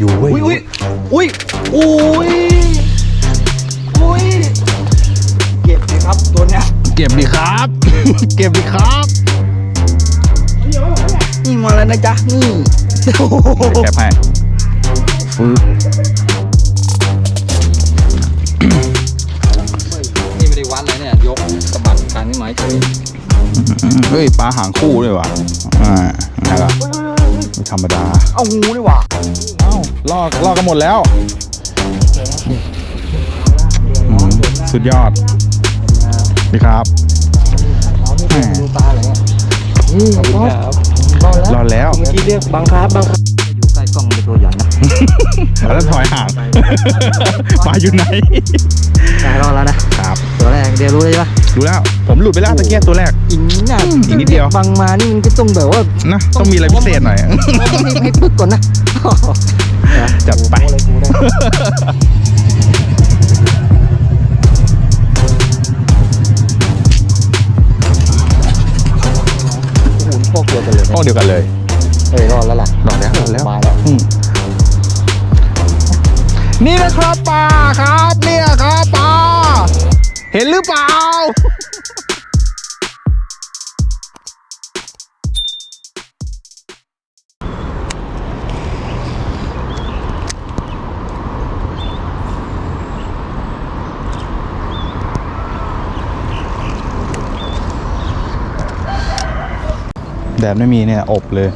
อยู่เว้ยอุ้ยอุ้ยอุ้ยอุ้ยเก็บเลยครับตัวเนี้ยเก็บดิครับ เก็บดิครับนี่มาแล้วนะจ๊ะนี่โอ้โหแคปให้ฟืบนี่ไม่ได้วัดเลยเนี่ยยกสะบัดกลางนี่ไม้เฉยเฮ้ยปลาหางคู่ด้วยว่ะอ่าไงล่ะไม่ธรรมดา เอางูดีกว่าเอ้า ลอกลอกกันหมดแล้วอืมสุดยอดดีครับแหมดูตาอะไรเงี้ยนี่ครับรอดแล้วเมื่อกี้เรียกบังคับบังคับอยู่ใกล้กล้องเป็นตัวใหญ่นะแล้วถอยห่างปลาอยู่ไหนได้รอดแล้วนะครับตัวแรกเดี๋ยวรู้เลยปะ ดูแล้ว ผมหลุดไปแล้วตะเกียบตัวแรก อีกนิดน่ะอีกนิดเดียว บังมานี่มันก็ต้องแบบว่านะ ต้องมีอะไรพิเศษหน่อยให้ให้ปึ๊กก่อนนะจัดไปโอ้โหอะไรกูได้โอ้โหพวกเดียวกันเลยโอ้เดียวกันเลยเฮ้ยรอดแล้วล่ะรอดแล้วรอดแล้วมาแล้วอืมนี่นะครับปลาครับเนี่ยครับปลา เห็นหรือเปล่า แดดไม่มีเนี่ย อบเลย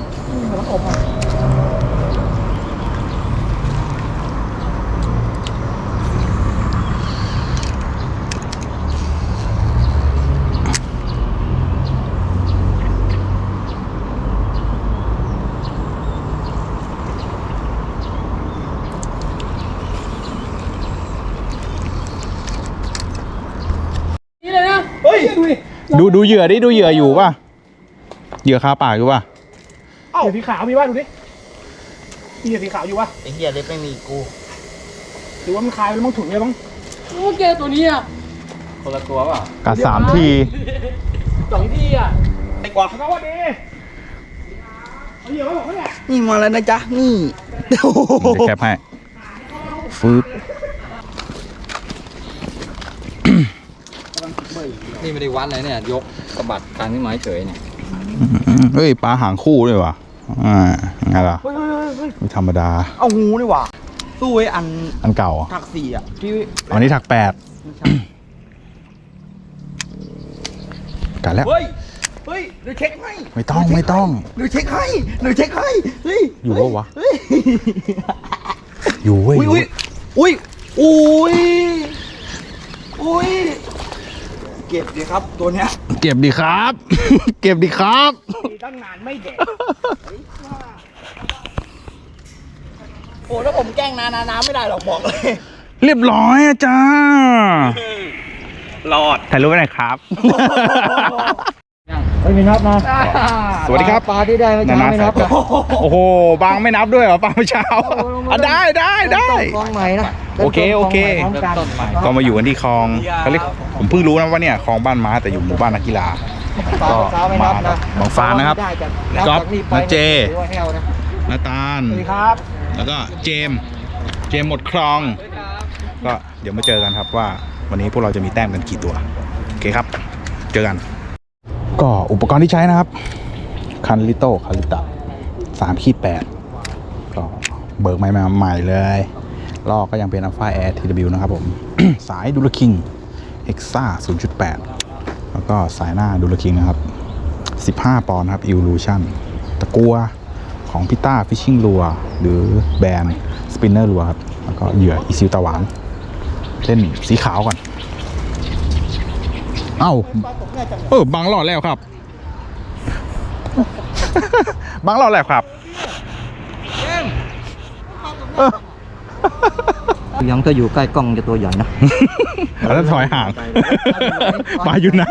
ดูดูเหยื่อดิดูเหยื่ออยู่ป่ะเหยื่อคาปากอยู่ป่ะเอ้าสีขาวมีป่ะดูดิมีสีขาวอยู่ป่ะไอ้เหี้ยเล็บไม่มีกูหรือว่ามันคลายไปแล้วมั้งถุงเลยมั้งโอ้แกตัวนี้อะคนละตัวเปล่ากัดสามทีสองที่อะสวัสดีเอาเหยื่อมาบอกเขาเนี่ยนี่มาแล้วนะจ๊ะนี่โอ้โหเดี๋ยวแคปให้ฟืบ นี่ไม่ได้วัดเลยเนี่ย ยกสะบัดกลางนี่ไม้เฉยเนี่ยเฮ้ยปลาหางคู่ด้วยว่ะอ่าไงล่ะไม่ธรรมดา เอางูดีกว่า สู้ไอ้อันอันเก่าอะถักสี่อะที่อันนี้ถักแปดกัดแล้วเฮ้ยเฮ้ยเดี๋ยวเช็คให้ไม่ต้องไม่ต้องเดี๋ยวเช็คให้เดี๋ยวเช็คให้เฮ้ยอยู่ปะวะเฮ้ยอยู่เว้ยอุ้ยอุ้ยอุ้ยอุ้ยเก็บดีครับตัวเนี้ยเก็บดิครับ เก็บดิครับ มีตั้งนานไม่แดกโอ้ถ้าผมแกล้งนานาน้ำไม่ได้หรอกบอกเลยเรียบร้อยอะจ้า รอดถ่ายรูปไว้หน่อยครับ ไม่มีนับนะสวัสดีครับ ปลาที่ได้ไม่ช้าไม่นับนะโอ้โห บางไม่นับด้วยเหรอปลาเมื่อเช้าอะได้ได้ได้คลองใหม่นะ โอเคโอเค ริ่มต้นคลองใหม่พร้อมกัน ก็มาอยู่กันที่คลองเขาเรียกผมเพิ่งรู้นะว่าเนี่ยคลองบ้านม้าแต่อยู่หมู่บ้านนักกีฬาปลาเช้าไม่นับนะบางฟานนะครับได้จากก๊อฟจากไปน้าเจถือว่าแห้วนะนาตาล สวัสดีครับ แล้วก็เจมส์เจมส์หมดคลอง ก็เดี๋ยวมาเจอกันครับว่าวันนี้พวกเราจะมีแต้มกันกี่ตัว โอเคครับ เจอกัน ก็อุปกรณ์ที่ใช้นะครับ คันลิโต้คันลิตะสามขีดแปดก็เบิกใหม่มาใหม่เลย ลอกก็ยังเป็นอัลฟาแอร์ทีวนะครับผม สายดูลคิงเฮกซ่า0.8 แล้วก็สายหน้าดูลคิงนะครับ 15 ปอนด์ครับ Evolution ตะกัวของพิต้าฟิชชิ่งลัวหรือแบรนด์สปินเนอร์ลัวครับ แล้วก็เหยื่ออีซิลตะหวาน เล่นสีขาวก่อน เอ้า เออบังหลอดแล้วครับบังหลอดแล้วครับ ยังก็อยู่ใกล้กล้องจะตัวใหญ่นะแล้วถอยห่างปลาอยู่ไหน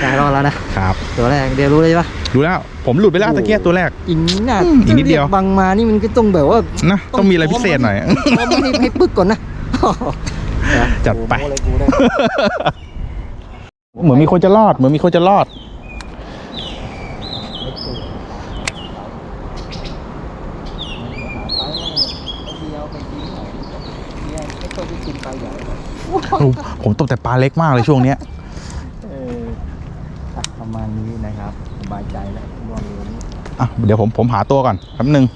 ได้รอดแล้วนะครับ ตัวแรกเดี๋ยวรู้เลยปะดูแล้ว ผมหลุดไปแล้วตะเกียบตัวแรกอีกนิดน่ะอีกนิดเดียวรีกบังมานี่มันก็ต้องแบบว่านะต้องมีอะไรพิเศษหน่อยต้องให้ให้ปึ๊กก่อนนะจัดไปโอ้โหอะไรกูได้เหมือนมีคนจะรอดเหมือนมีคนจะรอด เต้องไปกินปลาใหญ่ ผมตบแต่ปลาเล็กมากเลยช่วงเนี้ยเอออะประมาณนี้นะครับสบายใจแล้วรวมนี้ อะเดี๋ยวผมผมหาตัวก่อนแป๊บนึง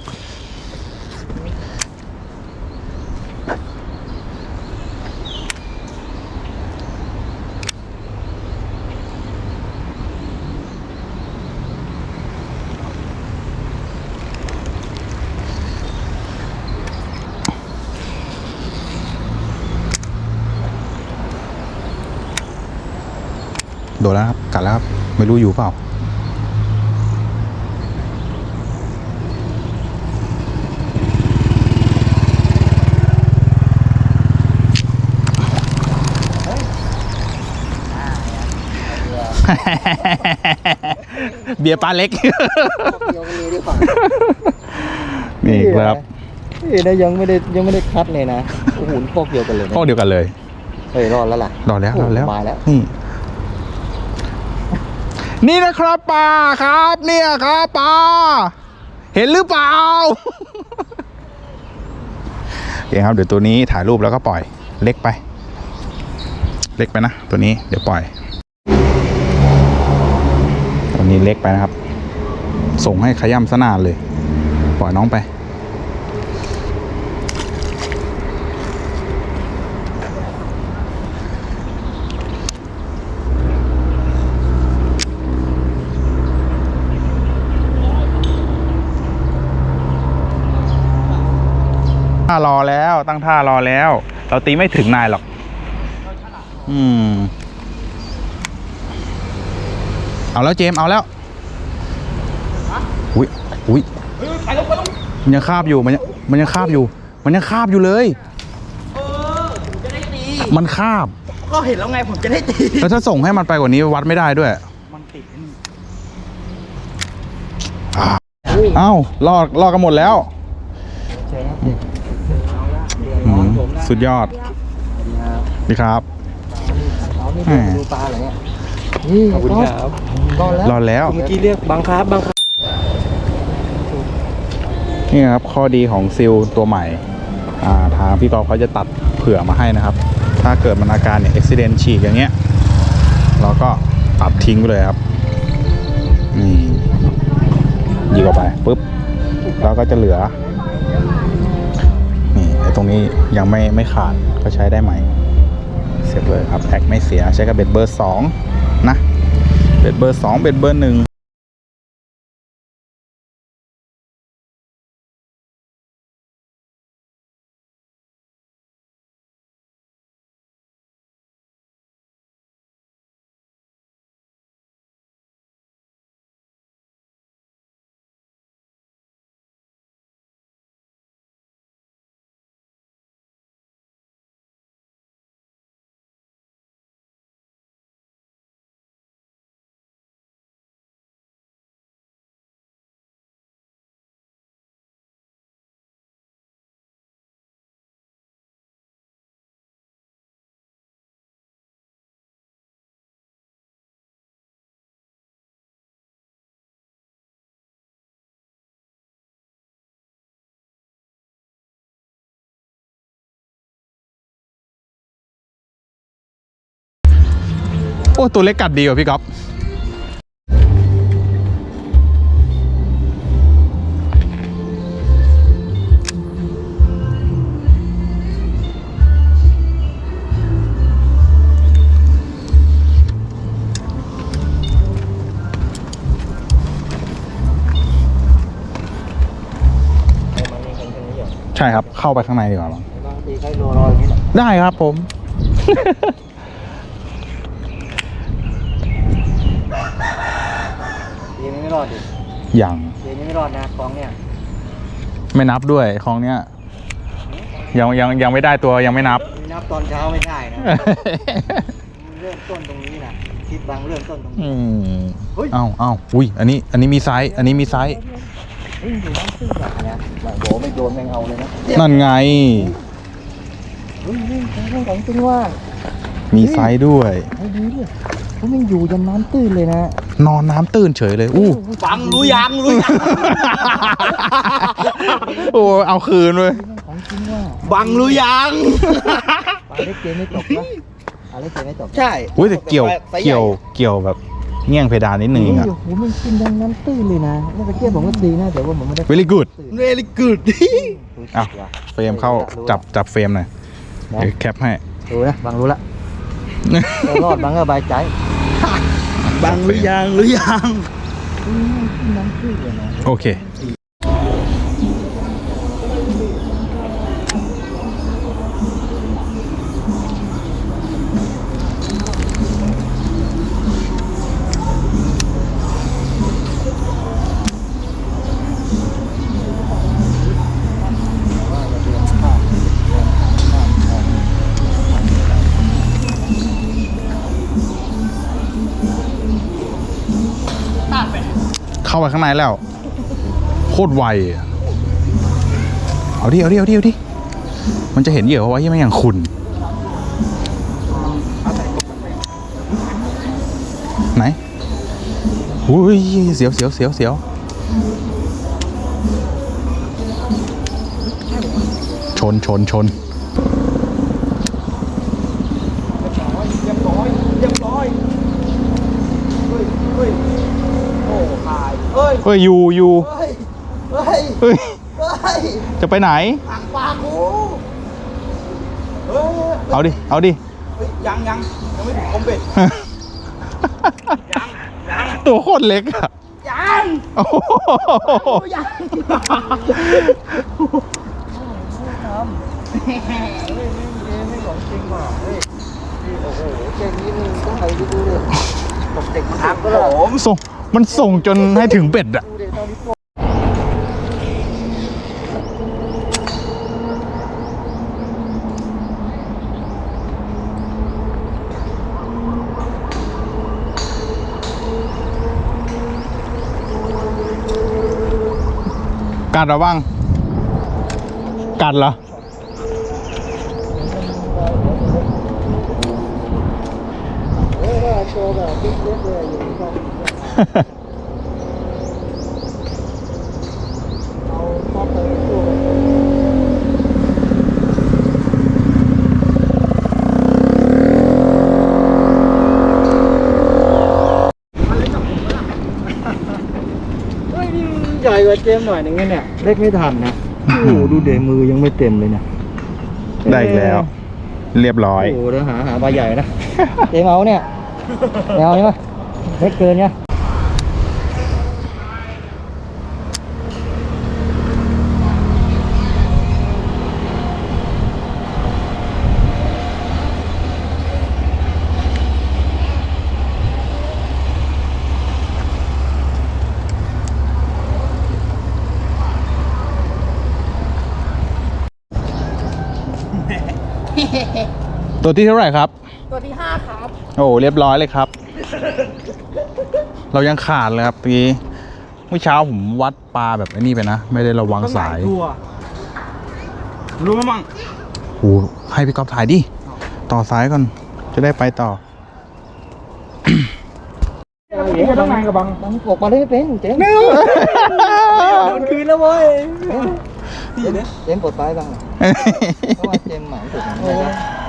โดนแล้วครับ กัดแล้วครับ ไม่รู้ อยู่เปล่า เบียร์ปลาเล็กเดียวกันเลยดีกว่านี่ครับนี่นะยังไม่ได้ยังไม่ได้คัดเลยนะ โอ้โหพวกเดียวกันเลยนะข้อเดียวกันเลย เฮ้ยรอดแล้วล่ะรอดแล้วรอดแล้ว มาแล้ว นี่ นี่นะครับปลาครับ เนี่ยครับปลาเห็นหรือเปล่าโอเคครับเดี๋ยวตัวนี้ถ่ายรูปแล้วก็ปล่อยเล็กไป เล็กไปนะ ตัวนี้เดี๋ยวปล่อย ตัวนี้เล็กไปนะครับ ส่งให้ขย่ำสนานเลย ปล่อยน้องไป ท่ารอแล้ว ตั้งท่ารอแล้ว เราตีไม่ถึงนายหรอก อืม เอาแล้วเจมส์เอาแล้วอุ้ยอุ้ยมันยังคาบอยู่มันยังมันยังคาบอยู่ มันยังคาบอยู่เลยมันคาบ ก็เห็นแล้วไงผมจะได้ตีแล้วถ้าส่งให้มันไปกว่านี้วัดไม่ได้ด้วย มันติดเอ้ารอดรอดกันหมดแล้ว สุดยอดสวัสดีครับดีครับเอานี่แหมดูปลาเหรอเนี่ยนี่ขอบคุณครับรอดแล้วรอดแล้วเมื่อกี้เรียกบังคับบังคับ นี่ครับข้อดีของซิลตัวใหม่อ่าทางพี่กอล์ฟเขาจะตัดเผื่อมาให้นะครับ ถ้าเกิดมันอาการเนี่ยอุบิเหตุฉีกอย่างเงี้ย เราก็ตัดทิ้งไปเลยครับนี่ยิงออกไปปุ๊บเราก็จะเหลือนี่ไอ้ ตรงนี้ยังไม่ไม่ขาดก็ใช้ได้ใหม่เสร็จเลยครับแพ็กไม่เสียใช้กับเบ็ดเบอร์2นะเบ็ดเบอร์2เบ็ดเบอร์1 โอ้ตัวเล็กกัดดีกว่าพี่ก๊อฟใช่ครับเข้าไปข้างในดีกว่ามั้งบางทีใช้โลรอยอย่างนี้แหละได้ครับผม เดี๋ยวนี้ไม่ รอดดิอย่างเดี๋ยวนี้ไม่รอดนะฟองเนี่ยไม่นับด้วยของเนี้ยยังยังยังไม่ได้ตัวยังไม่นับนี่นับตอนเช้าไม่ได้นะเริ่มต้นตรงนี้นะคิดบางเริ่มต้นตรงนี้อืมเฮ้ยเอ้าเอ้าอุ้ยอันนี้อันนี้มีไซส์อันนี้มีไซส์เฮ้ยอยู่น้ำตื้นแบบเนี้ยแบบโหไม่โดนแมงเอาเลยนะนั่นไงเฮ้ยเฮ้ยเรื่องของจริงว่ามีไซส์ด้วยไอ้ดี เนี่ยเขายังอยู่ยันน้ำตื้นเลยนะนอนน้ำตื้นเฉยเลย อู้ ฟังรู้ยังรู้ยังโอ้เอาคืนเลยของบังหรือยังปลาเล็กเกมไม่จบนะปลาเล็กเกมไม่จบใช่อุ้ยแต่เกี่ยวไซส์ใหญ่เกี่ยวเกี่ยวแบบเงี้ยงเพดานนิดนึงเองอะโอ้โหมันกินดังน้ำตื้นเลยนะเมื่อกี้ผมก็ตีนะแต่ว่าผมไม่ได้ very good เรลิกูดอ้าวเฟรมเข้าจับจับเฟรมหน่อยเดี๋ยวแคปให้รู้นะบางรู้ละ เรารอดบางก็สบายใจ บังหรือยังหรือยังอืมกินน้ำตื้นเลยนะโอเค เข้าไปข้างในแล้ว โคตรไว เอาดิเอาดิเอาดิเอาดิมันจะเห็นเหยื่อเพราะว่าที่ไม่อย่างคุณ ไหนอุ้ยเสียวเสียวเสียวเสียวชนชนชน เรียบร้อยเรียบร้อยเฮ้ยเฮ้ยโอ้ตาย เฮ้ยเฮ้ยอยู่อยู่เฮ้ย เฮ้ย เฮ้ย เฮ้ยจะไปไหนหักปากกูเฮ้ยเอาดิ เอาดิ เฮ้ยยังยังยังไม่ถึงคอมเบ็ดตัวโคตรเล็กอะยังโอ้โหยังเกมนี้มึงต้องไปดูเลยผมเด็กมันทำก็เลยผมส่ง มันส่งจนให้ถึงเบ็ดอะกัดหระวังกัดเหรอ ในกล้องเอาท็อปไปตัวเฮ้ยนี่มันใหญ่กว่าเจมส์หน่อยหนึงไงเนี่ย เล็กไม่ทันนะโอ้โหดูเดมือยังไม่เต็มเลยเนี่ยได้อีกแล้ว เรียบร้อย โอ้โหเดี๋ยวหาหาปลาใหญ่นะ เจมส์เอาเนี่ยไม่เอาใช่ไหมเล็กเกินเนี่ย ตัวที่เท่าไหร่ครับ ตัวที่ห้าครับ โอ้เรียบร้อยเลยครับ เรายังขาดเลยครับเมื่อกี้เมื่อเช้าผมวัดปลาแบบไอ้นี่ไปนะ ไม่ได้ระวังสายตัวรู้มั้ยมั่งโอ้ให้พี่ก๊อฟถ่ายดิ ต่อสายก่อน จะได้ไปต่อนี่ก็ต้องนานกับบังบังออกมาได้ไม่เป็นเจมส์โดนคืนแล้วเว้ยเจมส์ปลดปลายบ้างนะเพราะว่าเจมส์หมายสุดนะ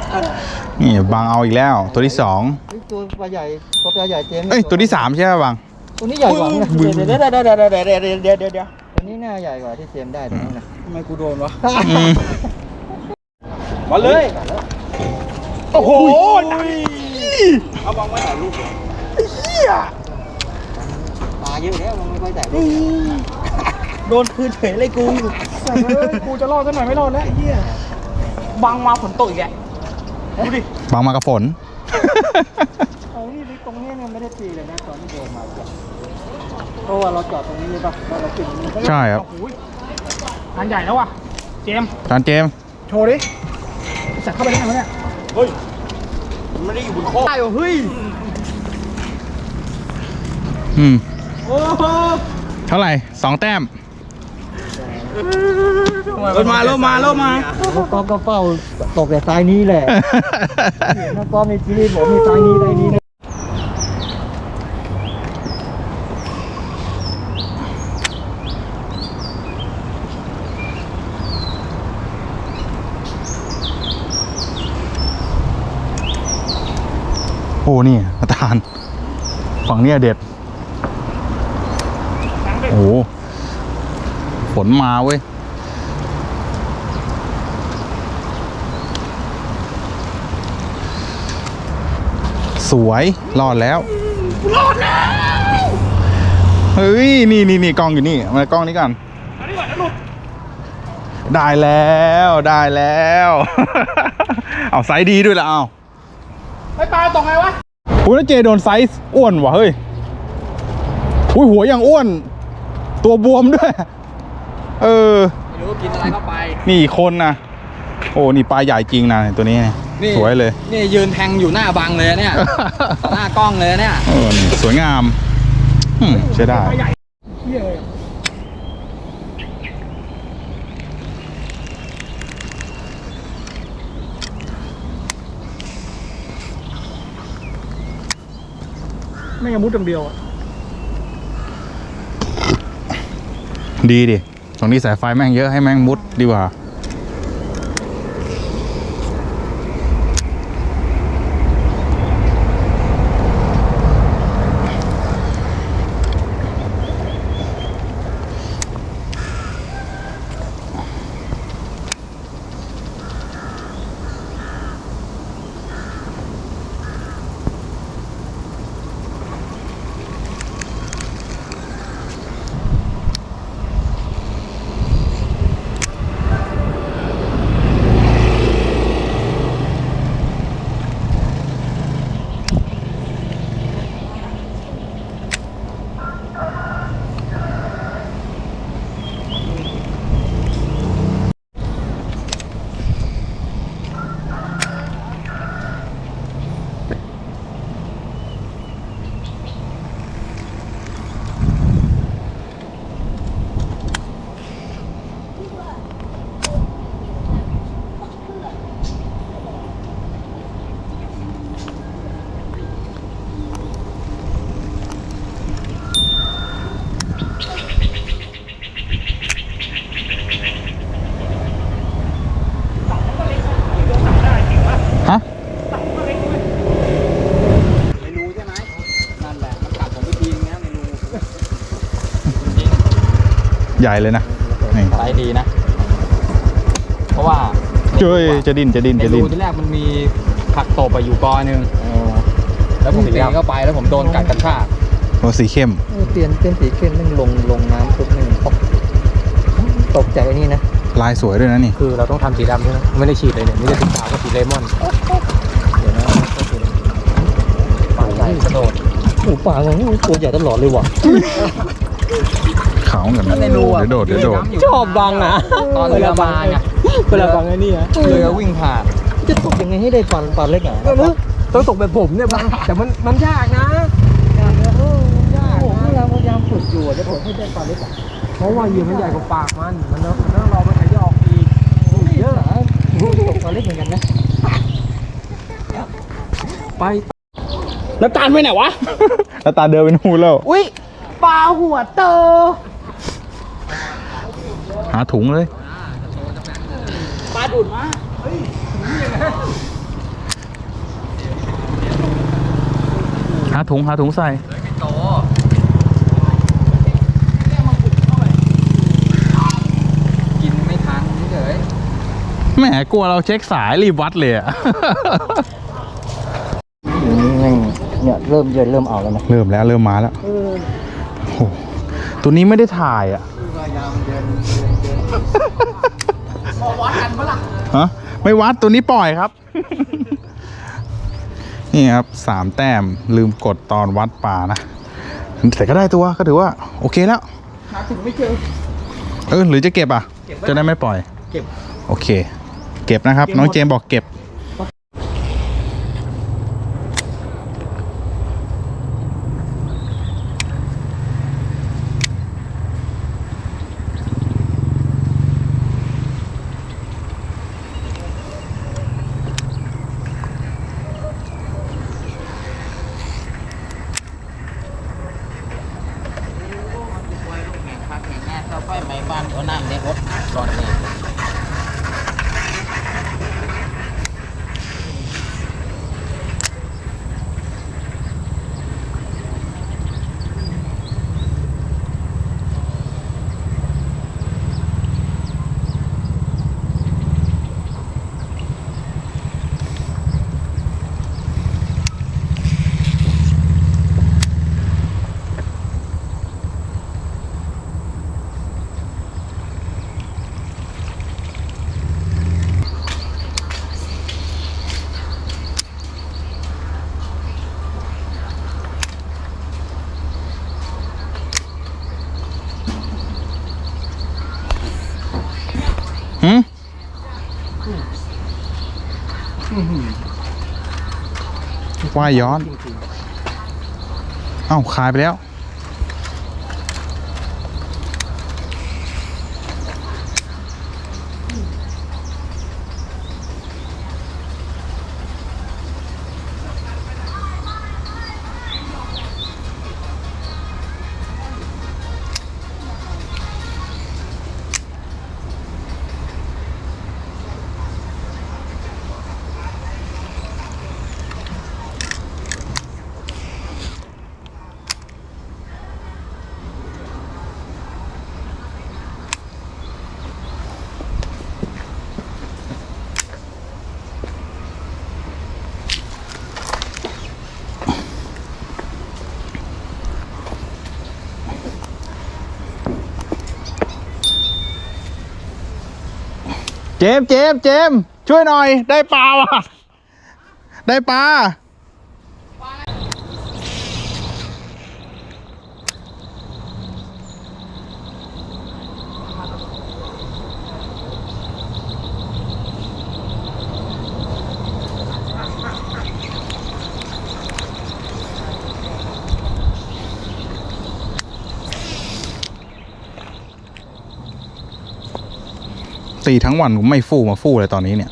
นี่บางเอาอีกแล้ว ตัวที่สองเฮ้ยตัวปลาใหญ่ตัวปลาใหญ่เจมส์เอ้ยตัวที่สามใช่ไหมบางตัวนี้ใหญ่กว่านะเดี๋ยวเดี๋ยวเดี๋ยวเดี๋ยวเดี๋ยวเดี๋ยวเดี๋ยวเดี๋ยวเดี๋ยวเดี๋ยวตัวนี้น่าใหญ่กว่าที่เจมส์ได้ตรงนี้นะทำไมกูโดนวะอืมมาเลยโอ้โหหนักเอาบังไว้ถ่ายรูปไอ้เหี้ยปลาเยอะแล้วมันไม่ค่อยแตกโดนคืนเฉยเลยกูแต่เฮ้ยกูจะรอดสักหน่อยไม่รอดแล้วไอ้เหี้ยบังมาฝนตกอีกแก ดูดิบางมากับฝน เอานี่ตรงนี้เนี่ยไม่ได้ตีเลยนะตอนที่เดินมาเนี่ยเพราะว่าเราจอดตรงนี้เลยป่ะแล้วเราขึ้นตรงนี้ใช่ครับ โอ้ยงานใหญ่แล้วว่ะ เจมส์จานเจมส์โชว์ดิสัตว์เข้าไปได้ไงวะเนี่ย เฮ้ยมันไม่ได้อยู่บนโคกได้เหรอเฮ้ย อืม โอ้โหเท่าไหร่สองแต้ม รถมารถมารถมาแล้วก็ก็เฝ้าตกแต่ซ้ายนี้แหละแล้วก็มีชีวิตผมมีซ้ายนี้ซ้ายนี้นะโอ้นี่อาจารย์ฝั่งนี้เด็ด ฝนมาเว้ย สวยรอดแล้วรอดแล้ว เฮ้ย นี่นี่นี่กล้องอยู่นี่ มากล้องนี้ก่อนได้แล้วได้แล้ว เอาไซส์ดีด้วยละเอาไอ้ปลาตกไงวะอุ้ยแล้วเจโดนไซส์อ้วนว่ะเฮ้ยอุ้ยหัวอย่างอ้วน ตัวบวมด้วย เออไม่รู้กินอะไรเข้าไป นี่อีกคนนะโอ้นี่ปลาใหญ่จริงนะตัวนี้นี่สวยเลย นี่ยืนแทงอยู่หน้าบังเลยเนี่ยต่อหน้ากล้องเลยเนี่ยเออนี่สวยงามอืมใช่ได้เหี้ยเลยอะไม่ยังมุดอย่างเดียวอะดีดิ ตรงนี้สายไฟแม่งเยอะให้แม่งมุดดีกว่า ฮะ ไม่รู้ใช่ไหมนั่นแหละ มันกัดผมไปทีนึงแล้วไม่รู้ ใหญ่เลยนะนี่ไซส์ดีนะ เพราะว่าเจ้ยจะดิ้นจะดิ้นในจะรูดิ้นที่แรกมันมีผักตบอะอยู่กอหนึ่งแล้วผมตีเข้าไปแล้วผมโดนกัดกระชากโอ้สีเข้มเปลี่ยนเป็นสีเข้มนั่งลงลงน้ำปุ๊บนึงตกตกใจไอ้นี่นะ ลายสวยด้วยนะนี่ คือเราต้องทำสีดำใช่ไหมไม่ได้ฉีดเลยเนี่ยมีแต่สีขาวกับสีเลมอนเดี๋ยวนะปลาใหญ่กระโดดโอ้ปลาของตัวใหญ่ตลอดเลยว่ะ ขาวเหมือนกันในรูอะ เดี๋ยวโดดเดี๋ยวโดด ชอบบังนะตอนเรือมาไงเวลาฟังไอ้นี่อะเรือวิ่งผ่านจะตกยังไงให้ได้ปลาปลาเล็กอะต้องตกแบบผมเนี่ยบ้างแต่มันมันยากนะยากนะโอ้ยากผมพยายามพยายามฝึกอยู่อะจะผมให้ได้ปลาเล็กอะเพราะว่าเหยื่อมันใหญ่กว่าปากมันมันต้องมันต้องรอมันขยอกอีกเยอะเหรอตกปลาเล็กเหมือนกันนะไปน้ำตาลไปไหนวะ แล้วตาเดินเป็นหูแล้วอุ้ยปลาหัวโต หาถุงเลยปลาดุดมาหาถุงหาถุงใส่โตกินไม่ทันเฉยแหมกลัวเราเช็คสายรีบวัดเลยอะเนี่ยเริ่มเย็นเริ่มเอาแล้วนะเริ่มแล้วเริ่มมาแล้วโอ้โหตัวนี้ไม่ได้ถ่ายอะ วัดกันปะล่ะฮะไม่วัดตัวนี้ปล่อยครับ นี่ครับสามแต้มลืมกดตอนวัดป่านะแต่ก็ได้ตัวก็ถือว่า โอเคแล้วหาถึงไม่เจอ เออหรือจะเก็บอะจะได้ไม่ปล่อย เก็บ โอเค เก็บนะครับ น้องเจมส์บอกเก็บ เราไปไม่บ้า นเขานั่งในรถก่อนนี่ย ว่ายย้อน เอ้าขายไปแล้ว เจมส์เจมส์เจมส์ช่วยหน่อย ได้ปลาว่ะ ได้ปลา ตีทั้งวันผมไม่ฟู่มาฟู่เลยตอนนี้เนี่ย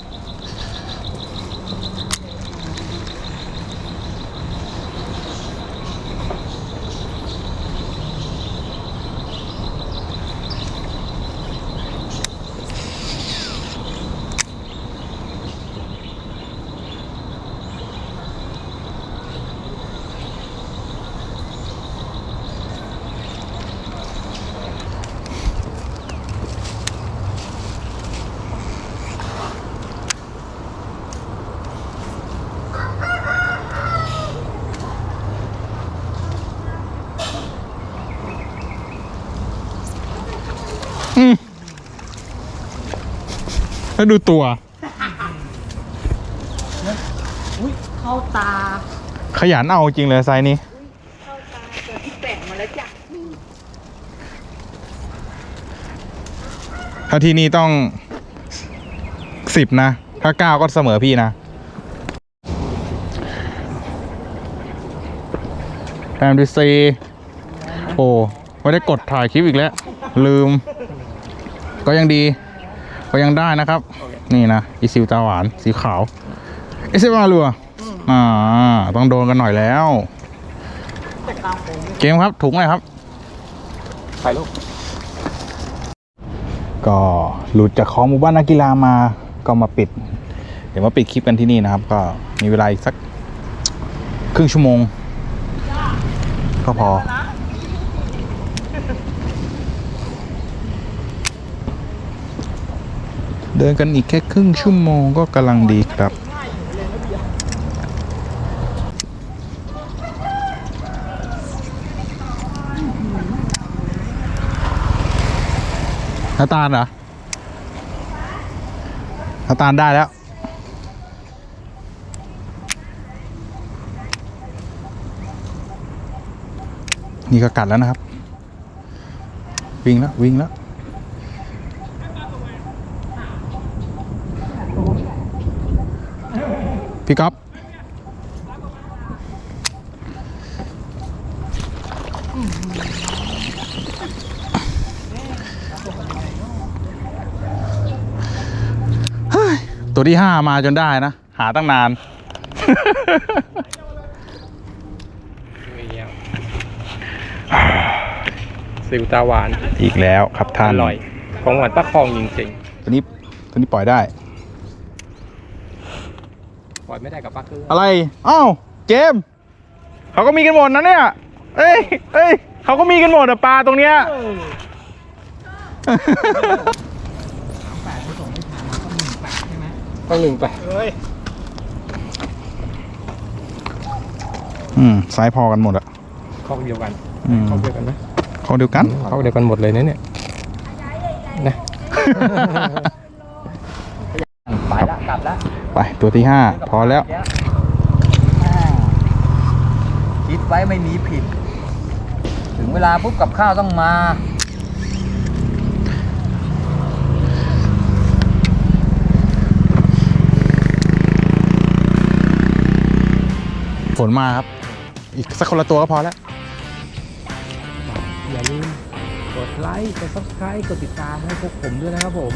แล้วดูตัวเข้าตาขยันเอาจริงเลยไซส์นี้ เข้าตาเกิดที่แปะมาแล้วจ้ะถ้าที่นี่ต้องสิบนะ ถ้าเก้าก็เสมอพี่นะแต้มที่สี่โอ้ ไม่ได้กดถ่ายคลิปอีกแล้ว ลืม ก็ยังดี ก็ยังได้นะครับ นี่นะอีซิวตาหวานสีขาวเอซิวาลัวอ่าต้องโดนกันหน่อยแล้ว เกมครับถุงเลยครับถ่ายรูปก็หลุดจากของหมู่บ้านนักกีฬามาก็มาปิด เดี๋ยวมาปิดคลิปกันที่นี่นะครับ ก็มีเวลาอีกสักครึ่งชั่วโมง ก็พอ เดินกันอีกแค่ครึ่งชั่วโมงก็กำลังดีครับน้าตาลเหรอน้าตาลได้แล้วนี่ก็กัดแล้วนะครับ วิ่งแล้ววิ่งแล้ว พี่ก๊อฟเฮ้ยตัวที่ห้ามาจนได้นะ หาตั้งนานสิวตาหวานอีกแล้วครับท่านอร่อย ของหวานตะคองจริงตัวนี้ตัวนี้ปล่อยได้ๆ ปล่อยไม่ได้กับปลาคืออะไรอ้าวเจมส์เขาก็มีกันหมดนะเนี่ยเอ้ยเอ้ยเขาก็มีกันหมดอะปลาตรงเนี้ย ต้องหนึ่งไปอืมไซส์พอกันหมดอะคอกเดียวกันอืมคอกเดียวกันไหมเขาเดียวกัน คอกเดียวกันหมดเลยนะเนี่ยนะไปละกลับละ ไปตัวที่ห้าพอแล้ว คิดไว้ไม่มีผิด ถึงเวลาปุ๊บกับข้าวต้องมานมาครับ อีกสักคนละตัวก็พอแล้ว อย่าลืมกดไลค์ กด subscribe กดติดตามให้พวกผมด้วยนะครับผม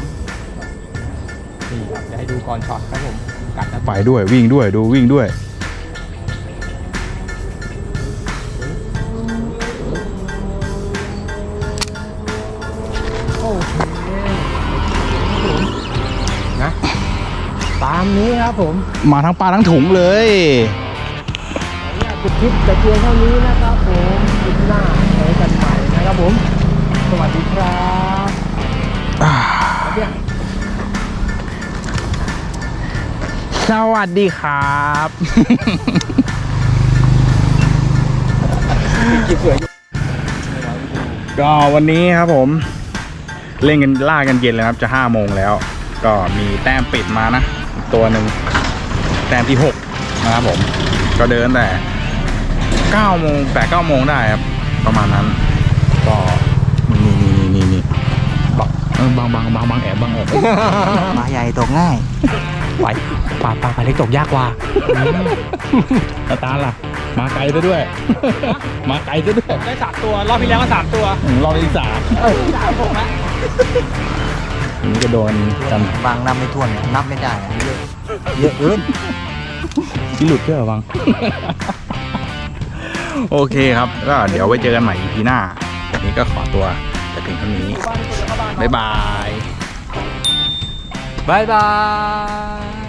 นี่ครับเดี๋ยวให้ดูก่อนช็อตครับผม กัดนะไปด้วยวิ่งด้วยดูวิ่งด้วย โอเคนะตามนี้ครับผมมาทั้งปลาทั้งถุงเลยจุดคลิปแต่เพียงเท่านี้นะครับผมคลิปหน้าเจอกันใหม่นะครับผม สวัสดีครับ สวัสดีครับ ก็วันนี้ครับผม เล่นกันล่ากันเย็นเลยครับจะห้าโมงแล้ว ก็มีแต้มปิดมานะอีกตัวหนึ่งแต้มที่หกนะครับผม ก็เดินแต่เก้าโมงแปดเก้าโมงได้ครับ ประมาณนั้น ก็นี่นี่นี่นี่บังเออบางบางบางบางแอบบางแอบมาใหญ่ตกง่ายไหว ปลาปลาปลาเล็กตกยากกว่า ตาตาล่ะ มาไกลซะด้วย มาไกลซะด้วยได้สามตัว รอบที่แล้วก็สามตัวอืมรอบที่สามสามผมนะนี่ก็โดนกันบางนับไม่ถ้วนนะนับไม่ได้อะเยอะเยอะเกิน ที่หลุดด้วยเหรอบัง โอเคครับ ก็เดี๋ยวไว้เจอกันใหม่ EP หน้าวันนี้ก็ขอตัวแต่เพียงเท่านี้ บ๊ายบายบายบาย